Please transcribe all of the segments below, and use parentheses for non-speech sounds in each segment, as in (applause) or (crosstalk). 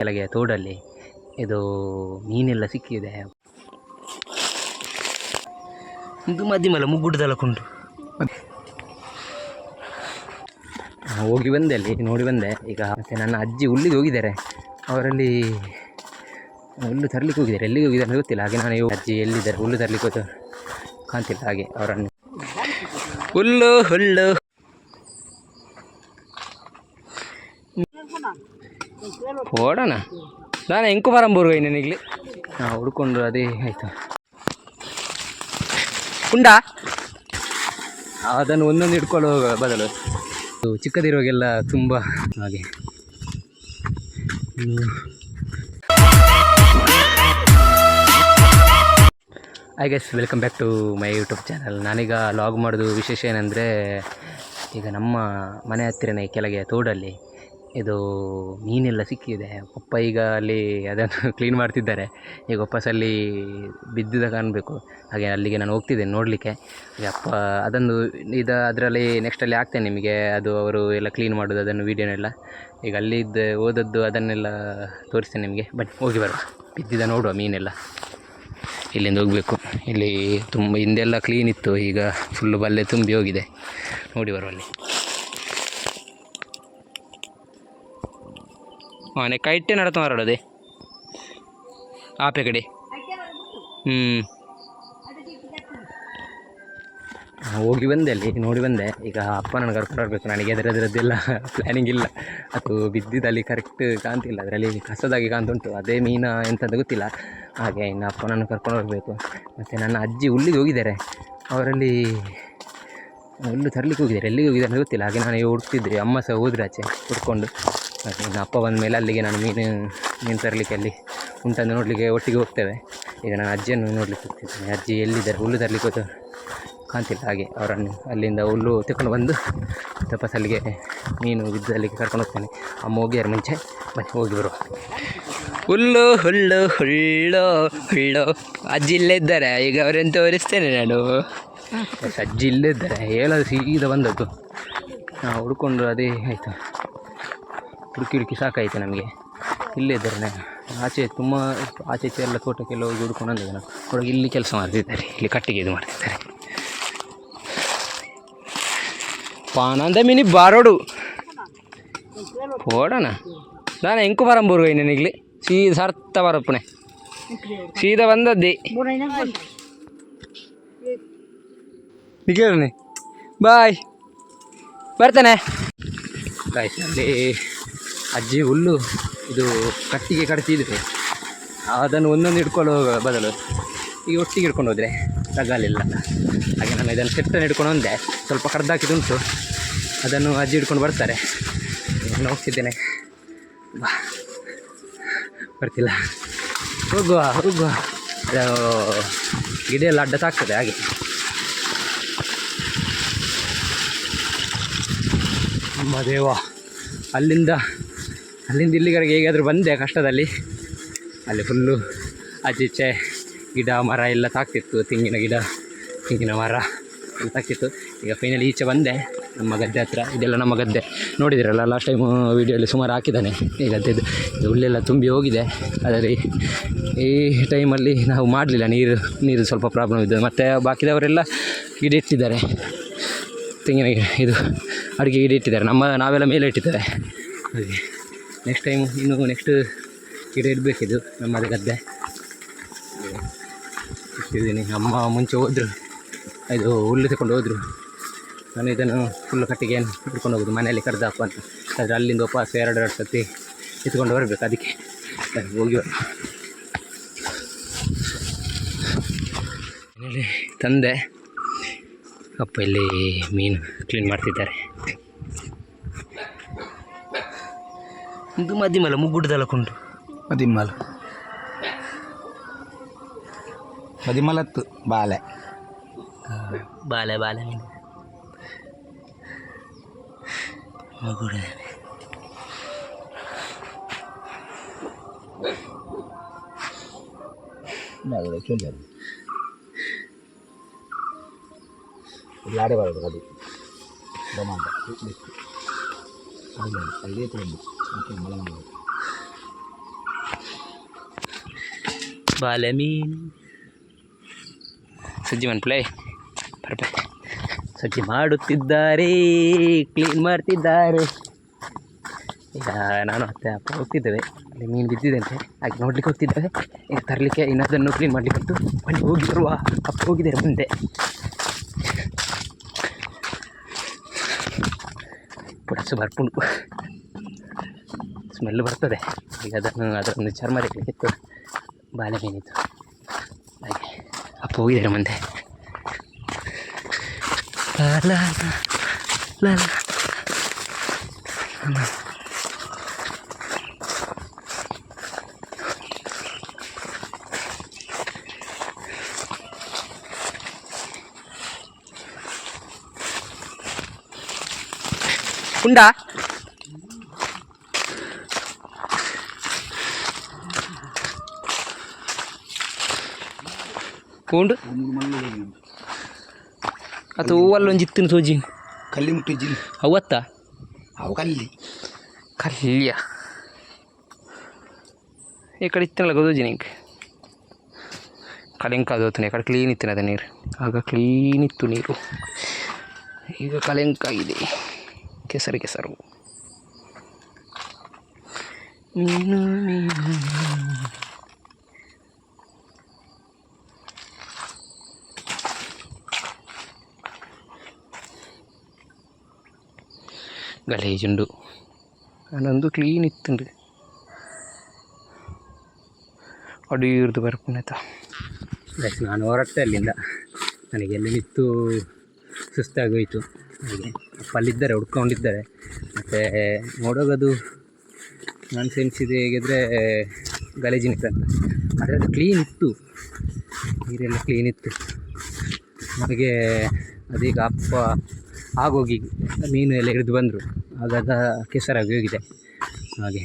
ಕೆಳಗೆ ತೋಡಲ್ಲಿ ಇದು ಮೀನೆಲ್ಲ ಸಿಕ್ಕಿದೆ. ಇದು ಮಧ್ಯಮಲ್ಲ, ಮುಗ್ಗುಡ್ದಲ್ಲ ಕುಂಟು. ಹೋಗಿ ಬಂದೆ ಅಲ್ಲಿ, ನೋಡಿ ಬಂದೆ. ಈಗ ಮತ್ತೆ ನನ್ನ ಅಜ್ಜಿ ಹುಲ್ಲಿಗೆ ಹೋಗಿದ್ದಾರೆ. ಅವರಲ್ಲಿ ಹುಲ್ಲು ತರಲಿಕ್ಕೆ ಹೋಗಿದ್ದಾರೆ. ಎಲ್ಲಿಗೆ ಹೋಗಿದ್ದಾರೆ ಗೊತ್ತಿಲ್ಲ, ಹಾಗೆ ನಾನು ಅಜ್ಜಿ ಎಲ್ಲಿದ್ದಾರೆ, ಹುಲ್ಲು ತರಲಿಕ್ಕೆ ಹೋದ ಕಾಣ್ತಿಲ್ಲ ಹಾಗೆ ಅವರನ್ನು. ಹುಲ್ಲು ಹುಲ್ಲು. ಓಡೋಣ? ನಾನು ಎಂಕು ಬರಂಬೂರ್ಗ ನನಗೆ ಹಾಂ ಹುಡ್ಕೊಂಡ್ರು ಅದೇ ಆಯಿತು. ಉಂಡಾ? ಅದನ್ನು ಒಂದೊಂದು ಹಿಡ್ಕೊಳ್ಳೋ ಬದಲು. ಚಿಕ್ಕದಿರೋಗೆಲ್ಲ ತುಂಬ ಹಾಗೆ. I guess welcome back to my YouTube channel ನಾನೀಗ ಲಾಗ್ ಮಾಡೋದು ವಿಶೇಷ ಏನಂದರೆ, ಈಗ ನಮ್ಮ ಮನೆ ಹತ್ತಿರನೇ ಕೆಳಗೆ ತೋಡಲ್ಲಿ ಇದು ಮೀನೆಲ್ಲ ಸಿಕ್ಕಿದೆ. ಪಪ್ಪ ಈಗ ಅಲ್ಲಿ ಅದನ್ನು (laughs) ಕ್ಲೀನ್ ಮಾಡ್ತಿದ್ದಾರೆ. ಈಗ ವಾಪಸ್ ಅಲ್ಲಿ ಬಿದ್ದಿದ್ದ ಕಾಣಬೇಕು. ಹಾಗೆ ಅಲ್ಲಿಗೆ ನಾನು ಹೋಗ್ತಿದ್ದೇನೆ ನೋಡಲಿಕ್ಕೆ. ಅಪ್ಪ ಅದೊಂದು ಇದು ಅದರಲ್ಲಿ ನೆಕ್ಸ್ಟಲ್ಲಿ ಹಾಕ್ತೇನೆ ನಿಮಗೆ. ಅದು ಅವರು ಎಲ್ಲ ಕ್ಲೀನ್ ಮಾಡೋದು, ಅದನ್ನು ವೀಡಿಯೋನೆಲ್ಲ ಈಗ ಅಲ್ಲಿದ್ದ ಓದದ್ದು ಅದನ್ನೆಲ್ಲ ತೋರಿಸ್ತೇನೆ ನಿಮಗೆ. ಬಟ್ ಹೋಗಿ ಬರುವ. ಬಿದ್ದಿದ್ದ ನೋಡುವ ಮೀನೆಲ್ಲ. ಇಲ್ಲಿಂದ ಹೋಗಬೇಕು. ಇಲ್ಲಿ ತುಂಬ ಹಿಂದೆಲ್ಲ ಕ್ಲೀನ್ ಇತ್ತು. ಈಗ ಫುಲ್ಲು ಬಲ್ಲೆ ತುಂಬಿ ಹೋಗಿದೆ. ನೋಡಿ ಬರುವಲ್ಲಿ ಆನೆ ಕೈಟೆ ನಡತ ಮಾರಡದೆ ಆಪೆ ಕಡೆ ಹ್ಞೂ ಹೋಗಿ ಬಂದೆ ಅಲ್ಲಿ, ನೋಡಿ ಬಂದೆ. ಈಗ ಅಪ್ಪ ನನಗೆ ಕರ್ಕೊಂಡು ಬರಬೇಕು ನನಗೆ ಅದರದ್ರದ್ದೆಲ್ಲ ಪ್ಲ್ಯಾನಿಂಗ್ ಇಲ್ಲ. ಅದು ಬಿದ್ದಿದ್ದಲ್ಲಿ ಕರೆಕ್ಟ್ ಕಾಣ್ತಿಲ್ಲ ಅದರಲ್ಲಿ ಕಸದಾಗಿ ಕಾಣ್ತುಂಟು ಅದೇ ಮೀನ ಎಂತಂತ ಗೊತ್ತಿಲ್ಲ. ಹಾಗೆ ಇನ್ನು ಅಪ್ಪ ಕರ್ಕೊಂಡು ಹೋಗಬೇಕು. ಮತ್ತು ನನ್ನ ಅಜ್ಜಿ ಹುಲ್ಲಿಗೆ ಹೋಗಿದ್ದಾರೆ. ಅವರಲ್ಲಿ ಹುಲ್ಲು ತರಲಿಕ್ಕೆ ಹೋಗಿದ್ದಾರೆ, ಎಲ್ಲಿಗೆ ಹೋಗಿದ್ದಾರೆ ಗೊತ್ತಿಲ್ಲ. ಹಾಗೆ ನಾನು ಹುಡುಕ್ತಿದ್ದೆ ಅಮ್ಮ ಸಹ ಹೋದ್ರೆ ಆಚೆ, ಹುಡ್ಕೊಂಡು. ಹಾಗೆ ಇನ್ನು ಅಪ್ಪ ಬಂದ ಮೇಲೆ ಅಲ್ಲಿಗೆ ನಾನು ಮೀನು ಮೀನು ತರಲಿಕ್ಕೆ ಅಲ್ಲಿ ಉಂಟಂದು ನೋಡಲಿಕ್ಕೆ ಒಟ್ಟಿಗೆ ಹೋಗ್ತೇವೆ. ಈಗ ನಾನು ಅಜ್ಜಿಯನ್ನು ನೋಡಲಿಕ್ಕೆ ಹೋಗ್ತಿದ್ದೇನೆ. ಅಜ್ಜಿ ಎಲ್ಲಿದ್ದಾರೆ? ಹುಲ್ಲು ತರಲಿಕ್ಕೆ ಹೋದ ಕಾಣ್ತಿಲ್ಲ. ಹಾಗೆ ಅವರನ್ನು ಅಲ್ಲಿಂದ ಹುಲ್ಲು ತೆಕೊಂಡು ಬಂದು ತಪಸ್ ಅಲ್ಲಿಗೆ ಮೀನು ಬಿದ್ದಲ್ಲಿಗೆ ಕರ್ಕೊಂಡು ಹೋಗ್ತೇನೆ. ಅಮ್ಮ ಹೋಗ್ಯಾರ ಮುಂಚೆ. ಮತ್ತೆ ಹೋಗಿ ಬರುವ. ಹುಲ್ಲು ಹುಲ್ಲು ಹುಳ್ಳು ಹುಳ್ಳು ಅಜ್ಜಿ ಇಲ್ಲೇ ಇದ್ದಾರೆ. ಈಗ ಅವರೆಂತ ತೋರಿಸ್ತೇನೆ ನಾನು. ಅಜ್ಜಿ ಇಲ್ಲೇ ಇದ್ದಾರೆ. ಹೇಳೋದು ಸೀದಾ ಬಂದದ್ದು. ನಾವು ಹುಡ್ಕೊಂಡು ಅದೇ ಆಯಿತು. ಹುಡುಕಿ ಹುಡುಕಿ ಸಾಕಾಯಿತು ನಮಗೆ. ಇಲ್ಲೇ ಇದ್ದಾರೆ ಆಚೆ ತುಂಬ ಆಚೆ ಈಚೆ ಎಲ್ಲ ತೋಟಕ್ಕೆಲ್ಲ ಹೋಗಿ ಹುಡ್ಕೊಂಡು ನಾನು ಹುಡುಗಿ ಇಲ್ಲಿ ಕೆಲಸ ಮಾಡ್ತಿದ್ದಾರೆ. ಇಲ್ಲಿ ಕಟ್ಟಿಗೆ ಇದು ಮಾಡ್ತಿದ್ದಾರೆ. ಪಾನಂದ ಮಿನಿ ಬಾರೋಡು. ಓಡೋಣ ನಾನು ಎಂಕು ಬರಂಬೂರ್ಗ ನನಗೆ ಸೀದಾ ಸರ್ತ ಬರಪ್ಪಣೆ ಸೀದಾ ಬಂದದ್ದಿ. ಬಾಯ್. ಬರ್ತಾನೆ. ಬಾಯ್ ಅಲ್ಲಿ ಅಜ್ಜಿ ಹುಲ್ಲು, ಇದು ಕಟ್ಟಿಗೆ ಕಟ್ತಿದ್ರೆ ಅದನ್ನು ಒಂದೊಂದು ಹಿಡ್ಕೊಳ್ಳೋ ಬದಲು ಈಗ ಒಟ್ಟಿಗೆ ಹಿಡ್ಕೊಂಡು ಹೋದರೆ ತಗಲಿಲ್ಲ ಹಾಗೆ ನಾನು ಇದನ್ನು ಸೆಟ್ಟನ್ನು ಹಿಡ್ಕೊಂಡು ಬಂದೆ. ಸ್ವಲ್ಪ ಕಡ್ದಾಕಿದುಂಟು ಅದನ್ನು ಅಜ್ಜಿ ಹಿಡ್ಕೊಂಡು ಬರ್ತಾರೆ. ನಾನು ಹೋಗ್ತಿದ್ದೇನೆ. ಬಾ. ಬರ್ತಿಲ್ಲ. ಹೋಗುವ ಹೋಗುವ. ಗಿಡ ಎಲ್ಲ ಅಡ್ಡ ತಾಗ್ತದೆ ಹಾಗೆ. ಅಮ್ಮ ದೇವ, ಅಲ್ಲಿಂದ ಅಲ್ಲಿಂದ ಇಲ್ಲಿಗಡೆಗೆ ಹೇಗಾದರೂ ಬಂದೆ ಕಷ್ಟದಲ್ಲಿ. ಅಲ್ಲಿ ಫುಲ್ಲು ಆಚೀಚೆ ಗಿಡ, ಮರ ಎಲ್ಲ ತಾಕ್ತಿತ್ತು ತೆಂಗಿನ ಗಿಡ, ತೆಂಗಿನ ಮರ ಎಲ್ಲ ತಾಕ್ತಿತ್ತು ಈಗ ಫೈನಲಿ ಈಚೆ ಬಂದೆ, ನಮ್ಮ ಗದ್ದೆ ಹತ್ರ. ಇದೆಲ್ಲ ನಮ್ಮ ಗದ್ದೆ. ನೋಡಿದಿರಲ್ಲ ಲಾಸ್ಟ್ ಟೈಮು ವೀಡಿಯೋಲಿ ಸುಮಾರು ಹಾಕಿದ್ದಾನೆ. ಈ ಗದ್ದೆದು ಇದು. ಹುಲ್ಲೆಲ್ಲ ತುಂಬಿ ಹೋಗಿದೆ. ಅದರಲ್ಲಿ ಈ ಟೈಮಲ್ಲಿ ನಾವು ಮಾಡಲಿಲ್ಲ. ನೀರು ನೀರು ಸ್ವಲ್ಪ ಪ್ರಾಬ್ಲಮ್ ಇದ್ದು. ಮತ್ತು ಬಾಕಿದವರೆಲ್ಲ ಗಿಡ ಇಟ್ಟಿದ್ದಾರೆ ತೆಂಗಿನ ಇದು ಅಡುಗೆ ಗಿಡ ಇಟ್ಟಿದ್ದಾರೆ ನಮ್ಮ ನಾವೆಲ್ಲ ಮೇಲೆ ಇಟ್ಟಿದ್ದಾರೆ ಹಾಗೆ. ನೆಕ್ಸ್ಟ್ ಟೈಮ್ ಇನ್ನು ನೆಕ್ಸ್ಟ್ ಗಿಡ ಇಡಬೇಕಿದು ನಮ್ಮದು ಗದ್ದೆ. ಇಟ್ಟಿದ್ದೀನಿ ಅಮ್ಮ ಮುಂಚೆ ಹೋದರು. ಇದು ಹುಲ್ಲು ತಗೊಂಡು ಹೋದರು. ನಾನು ಇದನ್ನು ಫುಲ್ಲು ಕಟ್ಟಿಗೆ ಹಿಡ್ಕೊಂಡು ಹೋಗೋದು, ಮನೆಯಲ್ಲಿ ಕರೆದಪ್ಪ ಅಂತ. ಆದರೆ ಅಲ್ಲಿಂದ ವಾಪಸ್ ಎರಡು ಎರಡು ಸತಿ ಎತ್ಕೊಂಡು ಬರಬೇಕು ಅದಕ್ಕೆ. ಹೋಗಿ ತಂದೆ, ಅಪ್ಪ ಇಲ್ಲಿ ಮೀನು ಕ್ಲೀನ್ ಮಾಡ್ತಿದ್ದಾರೆ. ಇದು ಮಧ್ಯಮಲ್ಲ ಮುಗ್ಗುಡ್ದಲ್ಲ ಕೊಂಡು ಮದಿಮ್ಮಲ್ ಮದಿಮಲತ್ತು ಬಾಲೆ ಬಾಲೆ ಬಾಲೆ ಮೀನು ಮುಗುಡ ಇಲ್ಲಾಡೆ ಬರೋದು ಅದು ಪ್ರಮಾಣ ಅಲ್ಲಿ ಅಲ್ಲಿ ಮತ್ತೆ ಮಳೆ ಮಾಡೋದು ಬಾಲೆ ಮೀನು ಸಜ್ಜಿ ಮನ್ಪ್ಲೇ ಬರ್ಬೆ ಸಜ್ಜಿ ಮಾಡುತ್ತಿದ್ದಾರೆ ಕ್ಲೀನ್ ಮಾಡ್ತಿದ್ದಾರೆ. ಈಗ ನಾನು ಅತ್ತೆ ಅಪ್ಪ ಹೋಗ್ತಿದ್ದೇವೆ. ಅಲ್ಲಿ ಮೀನು ಬಿದ್ದಿದ್ದಂತೆ ಹಾಗೆ ನೋಡ್ಲಿಕ್ಕೆ ಹೋಗ್ತಿದ್ದೇವೆ. ಈಗ ತರಲಿಕ್ಕೆ ಇನ್ನೊಂದನ್ನು ಕ್ಲೀನ್ ಮಾಡಲಿಕ್ಕೆ ಉಂಟು ಬನ್ನಿ ಹೋಗಿ ಬರುವ ಅಪ್ಪ ಹೋಗಿದ್ದಾರೆ ಮುಂದೆ. ಪುಡಸು ಬರ್ಪುಂಡು ಸ್ಮೆಲ್ ಬರ್ತದೆ ಈಗ ಅದನ್ನು ಅದರೊಂದು ಚರ್ಮ ತೆಗಲಿಕ್ಕಿತ್ತು ಬಾಳೆ ಮೀನಿತ್ತು ಹಾಗೆ ಅಪ್ಪ ಹೋಗಿದ್ದಾರೆ ಮುಂದೆ ಲಾ ಲಾ ಲಾ ಲಾ ಲಾ. ಉಂಡಾ ಉಂಡು ಅದು ಹೂವಲ್ಲೊಂದು ಇತ್ತಿನ ಸೂಜಿ. ಕಲ್ಲಿ ಮುಟ್ಟಿಜ್ಜಿ ಅವತ್ತ? ಅವು ಕಲ್ಲಿ. ಕಲ್ಲಿಯ? ಈ ಕಡೆ ಇತ್ತಿನಲ್ಲ ಸೂಜಿ ನಿಂಗೆ? ಕಲೆಂಕ ಅದು ಈ ಕಡೆ ಕ್ಲೀನ್ ಇತ್ತಿನ ಅದ ನೀರು. ಆಗ ಕ್ಲೀನ್ ಇತ್ತು ನೀರು. ಈಗ ಕಲೆಂಕ ಇದೆ. ಕೆಸರು ಕೆಸರು. ಮೀನು ಮೀನು ಗಲೀಜುಂಡು. ಅದೊಂದು ಕ್ಲೀನ್ ಇತ್ತುಂಡು. ಅಡಿಯೂರ್ದು ಬರ್ಪುಣತ ನಾನು ಹೊರಟೆ ಅಲ್ಲಿಂದ ನನಗೆ ಎಲ್ಲಿ ನಿಂತು ಸುಸ್ತಾಗೋಯಿತು. ಹಾಗೆ ಅಲ್ಲಿದ್ದಾರೆ, ಹುಡ್ಕೊಂಡಿದ್ದಾರೆ. ಮತ್ತು ನೋಡೋಗೋದು ನಾನು ಸೆನ್ಸಿದೆ ಹೇಗಿದ್ರೆ ಗಲೀಜಿನಿತ್ತಂತ ಆದರೆ ಅದು ಕ್ಲೀನ್ ಇತ್ತು. ನೀರೆಲ್ಲ ಕ್ಲೀನ್ ಇತ್ತು. ನಮಗೆ ಅದೀಗ ಅಪ್ಪ ಆಗೋಗಿ ಮೀನು ಎಲ್ಲ ಹಿಡಿದು ಬಂದರು. ಆಗಾಗ ಕೆಸರಾಗಿ ಹೋಗಿದೆ. ಹಾಗೆ.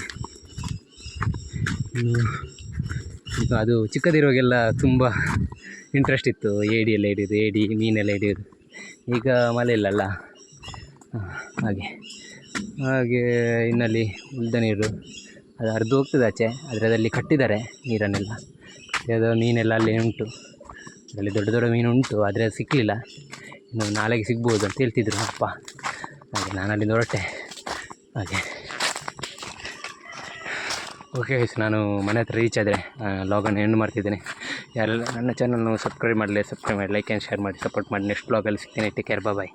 ಅದು ಚಿಕ್ಕದಿರುವಾಗೆಲ್ಲ ತುಂಬ ಇಂಟ್ರೆಸ್ಟ್ ಇತ್ತು. ಏಡಿ ಎಲ್ಲ ಹಿಡಿಯೋದು ಏಡಿ ಮೀನೆಲ್ಲ ಹಿಡಿಯೋದು ಈಗ ಮಳೆ ಇಲ್ಲಲ್ಲ ಹಾಗೆ. ಹಾಗೆ ಇನ್ನಲ್ಲಿ ಉಳಿದ ನೀರು. ಅದು ಹರಿದು ಹೋಗ್ತದೆ ಆಚೆ. ಆದರೆ ಅದರಲ್ಲಿ ಕಟ್ಟಿದ್ದಾರೆ ನೀರನ್ನೆಲ್ಲ. ಅದು ಮೀನೆಲ್ಲ ಅಲ್ಲಿ ಉಂಟು. ಅದರಲ್ಲಿ ದೊಡ್ಡ ದೊಡ್ಡ ಮೀನು ಉಂಟು ಆದರೆ ಅದು ಸಿಕ್ಕಲಿಲ್ಲ ಇನ್ನು ನಾಳೆಗೆ ಸಿಗ್ಬೋದು ಅಂತ ಹೇಳ್ತಿದ್ರು ಅಪ್ಪ. ಹಾಗೆ ನಾನು ಅಲ್ಲಿಂದ ಹೊರಟೆ ಹಾಗೆ ಓಕೆ ನಾನು ಮನೆ ಹತ್ರ ರೀಚ್ ಆದರೆ ಲಾಗನ್ನು ಎಂಡ್ ಮಾಡ್ತಿದ್ದೀನಿ. ಯಾರೆಲ್ಲ ನನ್ನ ಚಾನಲ್ನು ಸಬ್ಸ್ಕ್ರೈಬ್ ಮಾಡಲಿ ಸಬ್ಸ್ಕ್ರೈಬ್ ಮಾಡಿ ಲೈಕ್ ಆ್ಯಂಡ್ ಶೇರ್ ಮಾಡಿ ಸಪೋರ್ಟ್ ಮಾಡಿ. ನೆಕ್ಸ್ಟ್ ಬ್ಲಾಗಲ್ಲಿ ಸಿಗ್ತೀನಿ. Take care bye